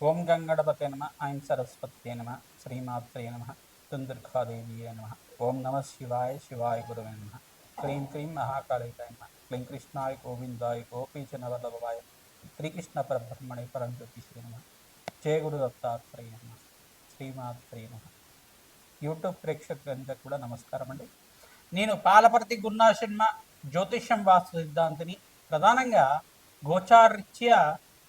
ఓం గంగణపతే నమ ఐం సరస్వతే నమ శ్రీమాత్రే నమ దుందుర్గాదేవి నమ ఓం నమ శివాయ శివాయ గురువే నమ క్లీం క్లీం మహాకాళికాయ నమ క్లీం కృష్ణాయ గోవిందాయ గోపీచన వల్లభాయ శ్రీకృష్ణ పరబ్రహ్మణే పరంజ్యోతి శ్రీ నమ జయ గురు దత్తాత్రేయ నమ శ్రీమాత్రే నమ. యూట్యూబ్ ప్రేక్షకులందరికీ కూడా నమస్కారం అండి. నేను పాలపర్తి గున్నా శర్మ జ్యోతిష్యం వాస్తు సిద్ధాంతిని ప్రధానంగా గోచారీత్యా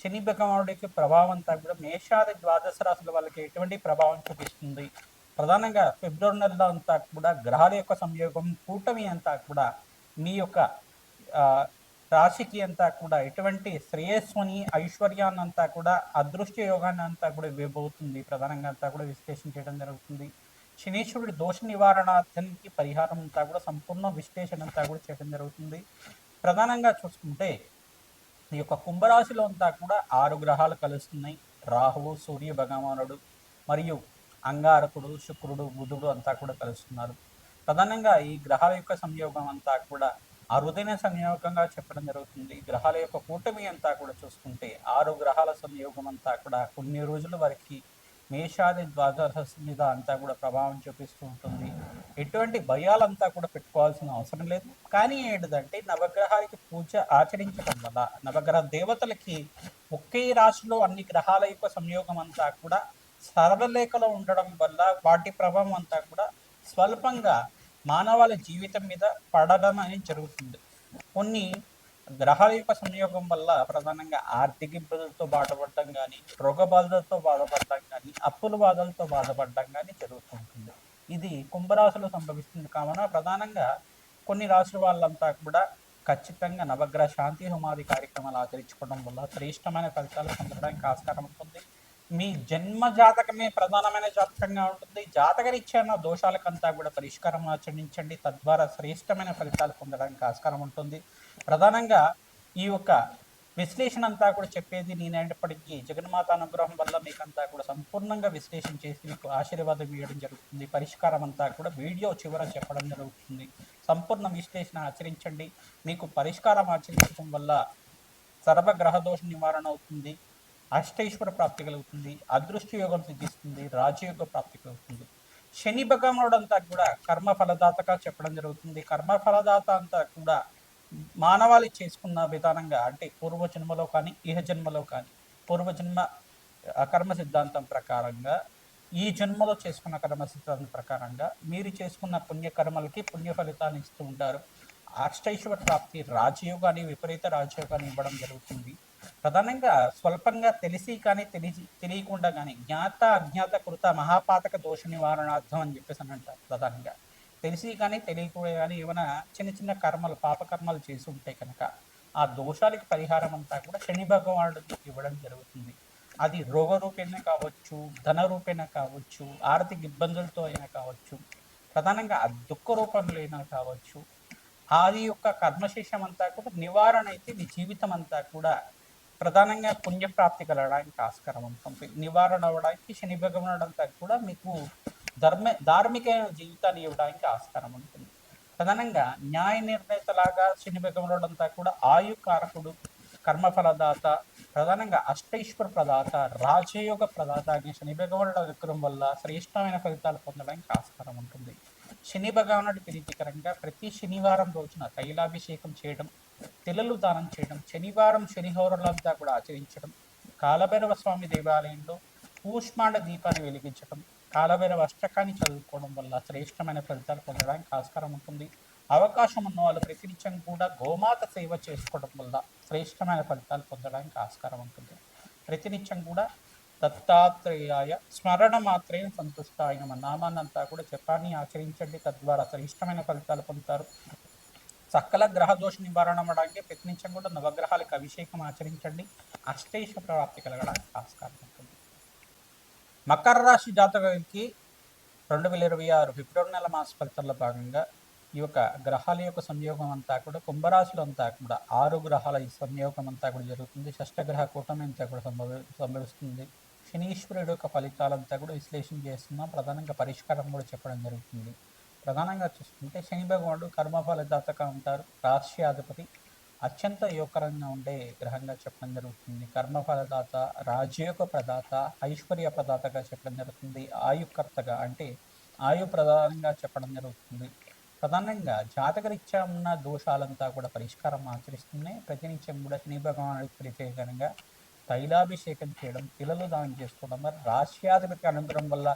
శని భగవానుడి యొక్క ప్రభావం అంతా కూడా మేషాది ద్వాదశ రాశుల వాళ్ళకి ఎటువంటి ప్రభావం చూపిస్తుంది? ప్రధానంగా ఫిబ్రవరి నెలలో అంతా కూడా గ్రహాల యొక్క సంయోగం కూటమి అంతా కూడా మీ యొక్క రాశికి అంతా కూడా ఎటువంటి శ్రేయస్సుని ఐశ్వర్యాన్ని అంతా కూడా అదృష్ట యోగాన్ని అంతా కూడా ఇవ్వబోతుంది. ప్రధానంగా అంతా కూడా విశ్లేషణ చేయడం జరుగుతుంది. శనీశ్వరుడి దోష నివారణార్థానికి పరిహారం అంతా కూడా సంపూర్ణ విశ్లేషణ అంతా కూడా చేయడం జరుగుతుంది. ప్రధానంగా చూసుకుంటే ఈ యొక్క కుంభరాశిలో అంతా కూడా ఆరు గ్రహాలు కలుస్తున్నాయి. రాహువు సూర్య భగవానుడు మరియు అంగారకుడు శుక్రుడు బుధుడు అంతా కూడా కలుస్తున్నారు. ప్రధానంగా ఈ గ్రహాల యొక్క సంయోగం అంతా కూడా అరుదైన సంయోగంగా చెప్పడం జరుగుతుంది. గ్రహాల యొక్క కూటమి అంతా కూడా చూసుకుంటే ఆరు గ్రహాల సంయోగం అంతా కూడా కొన్ని రోజుల వరకు మేషాది ద్వాదశ మీద అంతా కూడా ప్రభావం చూపిస్తూ ఉంటుంది. ఎటువంటి భయాలంతా కూడా పెట్టుకోవాల్సిన అవసరం లేదు. కానీ ఏంటిదంటే నవగ్రహాలకి పూజ ఆచరించడం వల్ల నవగ్రహ దేవతలకి ఒకే రాశిలో అన్ని గ్రహాల యొక్క సంయోగం అంతా కూడా సరళరేఖలో ఉండడం వల్ల వాటి ప్రభావం అంతా కూడా స్వల్పంగా మానవాళి జీవితం మీద పడడం అనేది జరుగుతుంది. కొన్ని గ్రహాల యొక్క సంయోగం వల్ల ప్రధానంగా ఆర్థిక ఇబ్బందులతో బాధపడడం కానీ రోగ బాధలతో బాధపడడం కానీ అప్పుల బాధలతో బాధపడడం కానీ జరుగుతుంటుంది ఇది కుంభరాశిలో సంభవిస్తుంది. కావున ప్రధానంగా కొన్ని రాశుల వాళ్ళంతా కూడా ఖచ్చితంగా నవగ్రహ శాంతి హోమాది కార్యక్రమాలు ఆచరించుకోవడం వల్ల శ్రేష్టమైన ఫలితాలు పొందడానికి ఆస్కారం ఉంటుంది. మీ జన్మ జాతకమే ప్రధానమైన జాతకంగా ఉంటుంది. జాతకరీత్యా దోషాలకంతా కూడా పరిష్కారం ఆచరించండి. తద్వారా శ్రేష్టమైన ఫలితాలు పొందడానికి ఆస్కారం ఉంటుంది. ప్రధానంగా ఈ యొక్క విశ్లేషణ అంతా కూడా చెప్పేది నేనైనప్పటికీ జగన్మాత అనుగ్రహం వల్ల మీకంతా కూడా సంపూర్ణంగా విశ్లేషణ చేసి మీకు ఆశీర్వాదం ఇవ్వడం జరుగుతుంది. పరిష్కారం అంతా కూడా వీడియో చివర చెప్పడం జరుగుతుంది. సంపూర్ణ విశ్లేషణ ఆచరించండి. మీకు పరిష్కారం ఆచరించడం వల్ల సర్వ గ్రహదోష నివారణ అవుతుంది. అష్టైశ్వర ప్రాప్తి కలుగుతుంది. అదృష్ట యోగం సిద్ధిస్తుంది. రాజయోగ ప్రాప్తి కలుగుతుంది. శని భగవానుడు అంతా కూడా కర్మ ఫలదాతగా చెప్పడం జరుగుతుంది. కర్మ ఫలదాత అంతా కూడా మానవాళి చేసుకున్న విధానంగా అంటే పూర్వ జన్మలో కానీ ఇహ జన్మలో కానీ పూర్వజన్మ జన్మ కర్మ సిద్ధాంతం ప్రకారంగా ఈ జన్మలో చేసుకున్న కర్మ సిద్ధాంతం ప్రకారంగా మీరు చేసుకున్న పుణ్యకర్మలకి పుణ్య ఫలితాన్ని ఇస్తూ ఉంటారు. అష్టైశ్వర ప్రాప్తి రాజయోగాన్ని విపరీత రాజయోగాన్ని ఇవ్వడం జరుగుతుంది. ప్రధానంగా స్వల్పంగా తెలిసి కానీ తెలిసి తెలియకుండా కానీ జ్ఞాత అజ్ఞాత కృత మహాపాతక దోష నివారణార్థం అని చెప్పేసి అని అంటారు ప్రధానంగా. తెలిసి కానీ తెలియకుండా కానీ ఏమైనా చిన్న చిన్న కర్మలు పాపకర్మలు చేసి ఉంటే కనుక ఆ దోషాలకి పరిహారం అంతా కూడా శని భగవానుడికి ఇవ్వడం జరుగుతుంది. అది రోగ రూపేణ కావచ్చు ధన రూపేణ కావచ్చు ఆర్థిక ఇబ్బందులతో అయినా కావచ్చు ప్రధానంగా ఆ దుఃఖ రూపంలో అయినా కావచ్చు ఆది యొక్క కర్మశేషం అంతా కూడా నివారణ అయితే మీ జీవితం అంతా కూడా ప్రధానంగా పుణ్యప్రాప్తి కలగడానికి ఆస్కారం ఉంటుంది. నివారణ అవ్వడానికి శని భగవానుడు అంతా కూడా మీకు ధర్మ ధార్మిక జీవితాన్ని ఇవ్వడానికి ఆస్కారం ఉంటుంది ప్రధానంగా న్యాయ నిర్ణేతలాగా శని కూడా ఆయుకారకుడు కర్మఫలదాత ప్రధానంగా అష్టైశ్వర ప్రదాత రాజయోగ ప్రదాత అనే శని భగవానుడు విక్రమం వల్ల శ్రేష్టమైన ఫలితాలు పొందడానికి ఆస్కారం ఉంటుంది శని భగవానుడి ప్రీతికరంగా ప్రతి శనివారం రోజున తైలాభిషేకం చేయడం తెల్లలు దానం చేయడం శనివారం శనిహోరలంతా కూడా ఆచరించడం కాలభైరవ స్వామి దేవాలయంలో పూష్మాండ దీపాన్ని వెలిగించడం కాలభైరవ అష్టకాన్ని చదువుకోవడం వల్ల శ్రేష్టమైన ఫలితాలు పొందడానికి ఆస్కారం ఉంటుంది. అవకాశం ఉన్న వాళ్ళు ప్రతినిత్యం కూడా గోమాత సేవ చేసుకోవడం వల్ల శ్రేష్టమైన ఫలితాలు పొందడానికి ఆస్కారం ఉంటుంది. ప్రతినిత్యం కూడా దత్తాత్రేయాయ స్మరణ మాత్రమే సంతుష్ట ఆయన మన నామాన్నంతా కూడా జపాన్ని ఆచరించండి. తద్వారా శ్రేష్టమైన ఫలితాలు పొందుతారు. సకల గ్రహ దోష నివారణ అవ్వడానికి ప్రతినిత్యం కూడా నవగ్రహాలకు అభిషేకం ఆచరించండి. అష్టేష ప్రాప్తి కలగడానికి ఆస్కారం ఉంటుంది. మకర రాశి జాతకానికి రెండు వేల ఇరవై ఆరు ఫిబ్రవరి నెల మాస ఫలితాల్లో భాగంగా ఈ యొక్క గ్రహాల యొక్క సంయోగం అంతా కూడా కుంభరాశులు అంతా కూడా ఆరు గ్రహాల ఈ సంయోగం అంతా కూడా జరుగుతుంది. షష్టగ్రహ కూటమి అంతా కూడా సంభవి సంభవిస్తుంది. శనీశ్వరుడు యొక్క ఫలితాలంతా కూడా విశ్లేషణ చేస్తున్నాం. ప్రధానంగా పరిష్కారం కూడా చెప్పడం జరుగుతుంది. ప్రధానంగా చూసుకుంటే శని భగవానుడు కర్మఫల జాతక అంటారు. ఉంటారు రాష్ట్రాధిపతి అత్యంత యోగకరంగా ఉండే గ్రహంగా చెప్పడం జరుగుతుంది. కర్మఫలదాత రాజయోగ ప్రదాత ఐశ్వర్య ప్రదాతగా చెప్పడం జరుగుతుంది. ఆయుకర్తగా అంటే ఆయు ప్రధానంగా చెప్పడం జరుగుతుంది. ప్రధానంగా జాతకరీత్యా ఉన్న దోషాలంతా కూడా పరిష్కారం ఆచరిస్తున్నాయి ప్రతినిత్యం కూడా శని భగవానుడికి ప్రత్యేకంగా తైలాభిషేకం చేయడం పిల్లలు దానం చేసుకోవడం వల్ల రాశ్యాధిపతి అనుగ్రహం వల్ల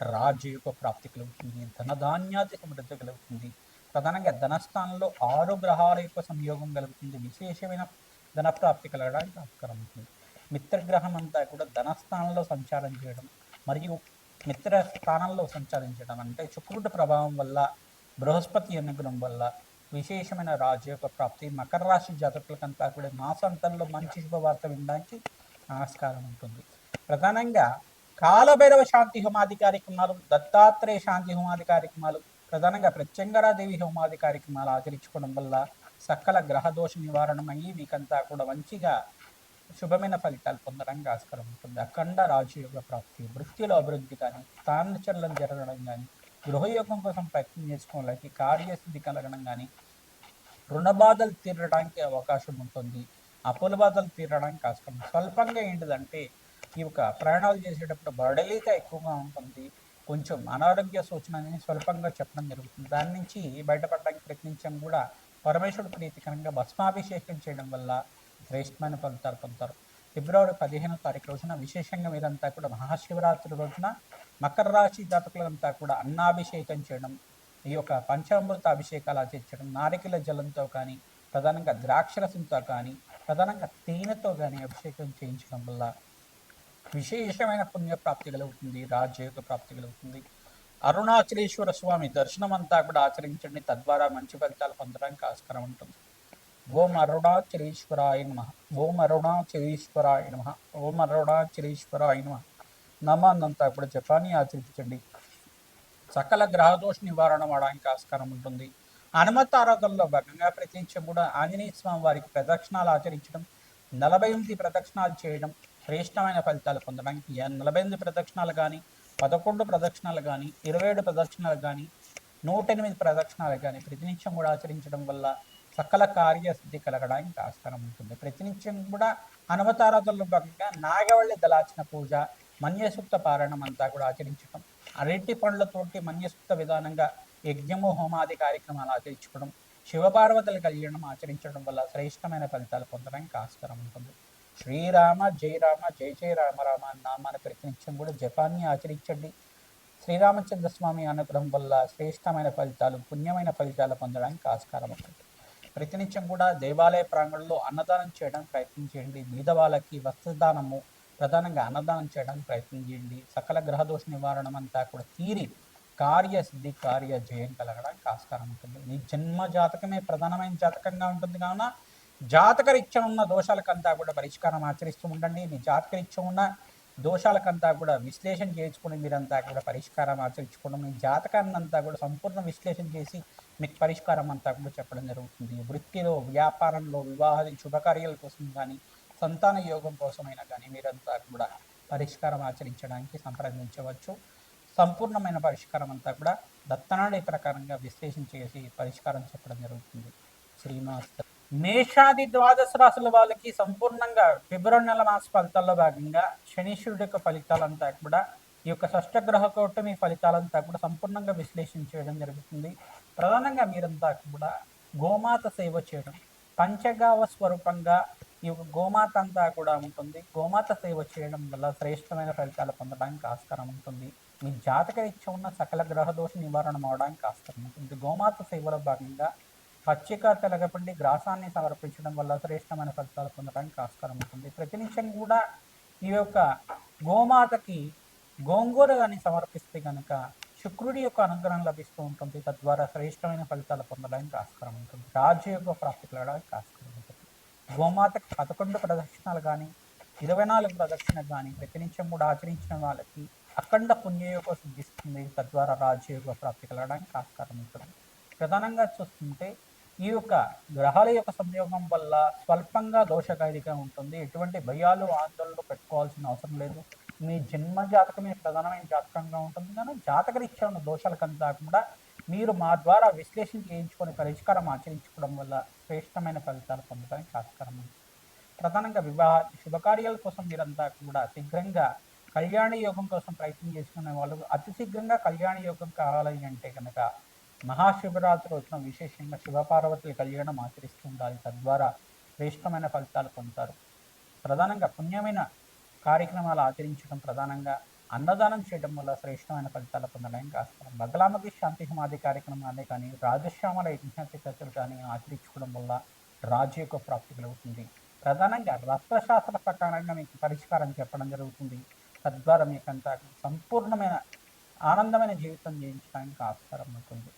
రాజయోగ ప్రాప్తి కలుగుతుంది. ధనధాన్యాది సమృద్ధి కలుగుతుంది. ప్రధానంగా ధనస్థానంలో ఆరు గ్రహాల యొక్క సంయోగం కలుగుతుంది. విశేషమైన ధన ప్రాప్తి కలగడానికి ఆస్కారం ఉంటుంది. మిత్రగ్రహం అంతా కూడా ధనస్థానంలో సంచారం చేయడం మరియు మిత్ర స్థానంలో సంచారించడం అంటే శుక్రుడి ప్రభావం వల్ల బృహస్పతి అనుగ్రహం వల్ల విశేషమైన రాజు యొక్క ప్రాప్తి మకర రాశి జాతకులకంతా కూడా మాసంతంలో మంచి శుభవార్త వినడానికి ఆస్కారం ఉంటుంది. ప్రధానంగా కాలభైరవ శాంతి హోమాది కార్యక్రమాలు దత్తాత్రేయ శాంతి హోమాది కార్యక్రమాలు ప్రధానంగా ప్రత్యంగరాదేవి హోమాది కార్యక్రమాలు ఆచరించుకోవడం వల్ల సకల గ్రహదోష నివారణమయ్యి మీకంతా కూడా మంచిగా శుభమైన ఫలితాలు పొందడానికి ఆస్కారం ఉంటుంది. అఖండ రాజయోగ ప్రాప్తి వృత్తిలో అభివృద్ధి కానీ స్థానచలనం జరగడం కానీ గృహయోగం కోసం ప్రయత్నం చేసుకోవడానికి కార్యసిద్ధి కలగడం కానీ రుణ బాధలు తీరడానికి అవకాశం ఉంటుంది. అప్పుల బాధలు తీరడానికి ఆస్కారం. స్వల్పంగా ఏంటిదంటే ఈ యొక్క ప్రయాణాలు చేసేటప్పుడు బడలిక ఎక్కువగా ఉంటుంది. కొంచెం అనారోగ్య సూచన అనేది స్వల్పంగా చెప్పడం జరుగుతుంది. దాని నుంచి బయటపడడానికి ప్రయత్నించడం కూడా పరమేశ్వరుడు ప్రీతికరంగా భస్మాభిషేకం చేయడం వల్ల శ్రేష్టమైన ఫలితాలు పొందుతారు. ఫిబ్రవరి పదిహేనో తారీఖు రోజున విశేషంగా మీరంతా కూడా మహాశివరాత్రి రోజున మకర రాశి జాతకులంతా కూడా అన్నాభిషేకం చేయడం ఈ యొక్క పంచామృత అభిషేకాలు ఆచరించడం నారికల జలంతో కానీ ప్రధానంగా ద్రాక్షరసంతో కానీ ప్రధానంగా తేనెతో కానీ అభిషేకం చేయించడం వల్ల విశేషమైన పుణ్యప్రాప్తి కలుగుతుంది రాజయోగ ప్రాప్తి కలుగుతుంది. అరుణాచలేశ్వర స్వామి దర్శనం అంతా కూడా ఆచరించండి తద్వారా మంచి ఫలితాలు పొందడానికి ఆస్కారం ఉంటుంది. ఓం అరుణాచలేశ్వరాయ నమ ఓం అరుణాచలేశ్వరాయ నమ ఓం అరుణాచలేశ్వరాయ నమ. నమాన్నంతా కూడా జపాన్ని ఆచరించండి. సకల గ్రహదోష నివారణ అవడానికి ఆస్కారం ఉంటుంది. హనుమత్ ఆరాధనలో భాగంగా ప్రత్యేకించి కూడా ఆంజనేయ స్వామి వారికి ప్రదక్షిణాలు ఆచరించడం నలభై ఎనిమిది ప్రదక్షిణాలు చేయడం శ్రేష్టమైన ఫలితాలు పొందడానికి నలభై ఎనిమిది ప్రదక్షిణాలు కానీ పదకొండు ప్రదక్షిణాలు కానీ ఇరవై ఏడు ప్రదక్షిణాలు కానీ నూట ఎనిమిది ప్రదక్షిణాలు కానీ ప్రతినిత్యం కూడా ఆచరించడం వల్ల సకల కార్యసిద్ధి కలగడానికి ఆస్కారం ఉంటుంది. ప్రతినిత్యం కూడా హనుమతారాధనలో భాగంగా నాగవల్లి దళాచిన పూజ మన్యసూక్త పారాయణం అంతా కూడా ఆచరించడం అరటి పండ్లతోటి మన్యసూక్త విధానంగా యజ్ఞము హోమాది కార్యక్రమాలు ఆచరించుకోవడం శివపార్వతుల కళ్యాణం ఆచరించడం వల్ల శ్రేష్టమైన ఫలితాలు పొందడానికి ఆస్కారం ఉంటుంది. శ్రీరామ జై రామ జై జై రామ రామ నామాన్ని ప్రతినిత్యం కూడా జపాన్ని ఆచరించండి. శ్రీరామచంద్ర స్వామి అనుగ్రహం వల్ల శ్రేష్టమైన ఫలితాలు పుణ్యమైన ఫలితాలు పొందడానికి ఆస్కారం ఉంటుంది. ప్రతినిత్యం కూడా దేవాలయ ప్రాంగణంలో అన్నదానం చేయడానికి ప్రయత్నం చేయండి. బీద వాళ్ళకి వస్త్రదానము ప్రధానంగా అన్నదానం చేయడానికి ప్రయత్నం చేయండి. సకల గ్రహదోష నివారణ అంతా కూడా తీరి కార్యసిద్ధి కార్య జయం కలగడానికి ఆస్కారం ఉంటుంది. మీ జన్మ జాతకమే ప్రధానమైన జాతకంగా ఉంటుంది. కావున జాతకరీత్యా ఉన్న దోషాలకంతా కూడా పరిష్కారం ఆచరిస్తూ ఉండండి. మీ జాతకరీత్యా ఉన్న దోషాలకంతా కూడా విశ్లేషణ చేసుకుని మీరంతా కూడా పరిష్కారం ఆచరించుకోవడం మీ జాతకాన్ని అంతా కూడా సంపూర్ణ విశ్లేషణ చేసి మీకు పరిష్కారం అంతా కూడా చెప్పడం జరుగుతుంది. వృత్తిలో వ్యాపారంలో వివాహాది శుభకార్యాల కోసం కానీ సంతాన యోగం కోసమైనా కానీ మీరంతా కూడా పరిష్కారం ఆచరించడానికి సంప్రదించవచ్చు. సంపూర్ణమైన పరిష్కారం అంతా కూడా దత్తనాడే ప్రకారంగా విశ్లేషణ చేసి పరిష్కారం చెప్పడం జరుగుతుంది. శ్రీనివాస్ మేషాది ద్వాదశ రాశుల వాళ్ళకి సంపూర్ణంగా ఫిబ్రవరి నెల మాస ఫలితాల్లో భాగంగా శనీశ్వరుడు యొక్క ఫలితాలంతా కూడా ఈ యొక్క షష్టగ్రహ కూటమి ఫలితాలంతా కూడా సంపూర్ణంగా విశ్లేషణ చేయడం జరుగుతుంది. ప్రధానంగా మీరంతా కూడా గోమాత సేవ చేయడం పంచగావ స్వరూపంగా ఈ యొక్క గోమాత అంతా కూడా ఉంటుంది. గోమాత సేవ చేయడం వల్ల శ్రేష్టమైన ఫలితాలు పొందడానికి ఆస్కారం ఉంటుంది. మీ జాతక ఇచ్చ ఉన్న సకల గ్రహదోష నివారణ అవడానికి ఆస్కారం ఉంటుంది. గోమాత సేవలో భాగంగా పచ్చిక తెలగపిండి గ్రాసాన్ని సమర్పించడం వల్ల శ్రేష్టమైన ఫలితాలు పొందడానికి ఆస్కారం ఉంటుంది. ప్రతి నిమిషం కూడా ఈ యొక్క గోమాతకి గోంగూర కానీ సమర్పిస్తే కనుక శుక్రుడి యొక్క అనుగ్రహం లభిస్తూ ఉంటుంది. తద్వారా శ్రేష్టమైన ఫలితాలు పొందడానికి ఆస్కారం ఉంటుంది. రాజయోగ ప్రాప్తి కలగడానికి ఆస్కారం ఉంటుంది. గోమాతకి పదకొండు ప్రదక్షిణలు కానీ ఇరవై నాలుగు ప్రదక్షిణ కానీ ప్రతి నిమిషం కూడా ఆచరించిన వాళ్ళకి అఖండ పుణ్యయోగ సిద్ధిస్తుంది. తద్వారా రాజయోగ ప్రాప్తి కలగడానికి ఆస్కారం ఉంటుంది. ప్రధానంగా చూస్తుంటే ఈ యొక్క గ్రహాల యొక్క సంయోగం వల్ల స్వల్పంగా దోషకారిగా ఉంటుంది. ఎటువంటి భయాలు ఆందోళనలు పెట్టుకోవాల్సిన అవసరం లేదు. మీ జన్మ జాతకమే ప్రధానమైన జాతకంగా ఉంటుంది. కానీ జాతకరీత్యా ఉన్న దోషాలకంతా కాకుండా మీరు మా ద్వారా విశ్లేషణ చేయించుకొని పరిష్కారం ఆచరించుకోవడం వల్ల శ్రేష్టమైన ఫలితాలు పొందడానికి ఆస్కారం ఉంది ప్రధానంగా వివాహ శుభకార్యాల కోసం మీరంతా కూడా శీఘ్రంగా కళ్యాణ యోగం కోసం ప్రయత్నం చేసుకునే వాళ్ళు అతి శీఘ్రంగా కళ్యాణ యోగం కావాలి అంటే కనుక మహాశివరాత్రి రోజున విశేషంగా శివపార్వతుల కళ్యాణం ఆచరిస్తూ ఉండాలి తద్వారా శ్రేష్టమైన ఫలితాలు పొందుతారు. ప్రధానంగా పుణ్యమైన కార్యక్రమాలు ఆచరించడం ప్రధానంగా అన్నదానం చేయడం వల్ల శ్రేష్టమైన ఫలితాలు పొందడానికి ఆస్కారం బగలామకి శాంతి సమాధి కార్యక్రమాన్ని కానీ రాజశ్యామల యజ్ఞాతి చర్చలు కానీ ఆచరించుకోవడం వల్ల రాజయోగ ప్రాప్తి కలుగుతుంది. ప్రధానంగా రక్తశాస్త్ర ప్రకారంగా మీకు పరిష్కారం చెప్పడం జరుగుతుంది. తద్వారా మీకంతా సంపూర్ణమైన ఆనందమైన జీవితం జీవించడానికి ఆస్కారం ఉంటుంది.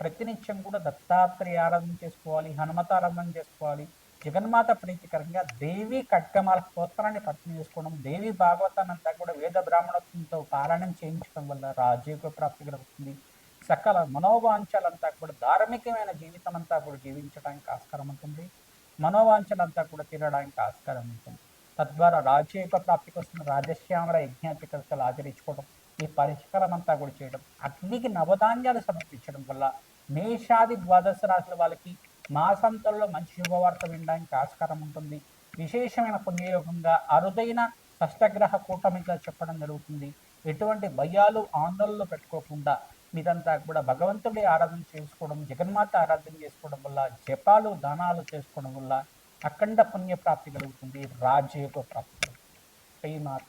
ప్రతినిత్యం కూడా దత్తాత్రేయ ఆరాధన చేసుకోవాలి హనుమత ఆరాధన చేసుకోవాలి. జగన్మాత ప్రీతికరంగా దేవి ఖడ్గమాల స్తోత్రాన్ని పత్ని చేసుకోవడం దేవి భాగవతాన్ని అంతా కూడా వేద బ్రాహ్మణత్వంతో పారాయణం చేయించడం వల్ల రాజీవ ప్రాప్తి కలుగుతుంది. సకల మనోవాంఛలంతా కూడా ధార్మికమైన జీవితం అంతా కూడా జీవించడానికి ఆస్కారం ఉంటుంది. మనోవాంఛలంతా కూడా తీరడానికి ఆస్కారం ఉంటుంది. తద్వారా రాజయోగ ప్రాప్తికి వస్తున్న రాజశ్యామల యజ్ఞాధికర్తలు ఆచరించుకోవడం ఈ పరిష్కారం అంతా కూడా చేయడం అగ్నికి నవధాన్యాలు సమర్పించడం వల్ల మేషాది ద్వాదశ రాశుల వాళ్ళకి మాసంతంలో మంచి శుభవార్త వినడానికి ఆస్కారం ఉంటుంది. విశేషమైన పుణ్యయోగంగా అరుదైన కష్టగ్రహ కూటమిగా చెప్పడం జరుగుతుంది. ఎటువంటి భయాలు ఆందోళనలు పెట్టుకోకుండా మీరంతా కూడా భగవంతుడి ఆరాధన చేసుకోవడం జగన్మాత ఆరాధన చేసుకోవడం వల్ల జపాలు దానాలు చేసుకోవడం వల్ల అఖండ పుణ్య ప్రాప్తి కలుగుతుంది. రాజయోగ ప్రాప్తి. శ్రీమాత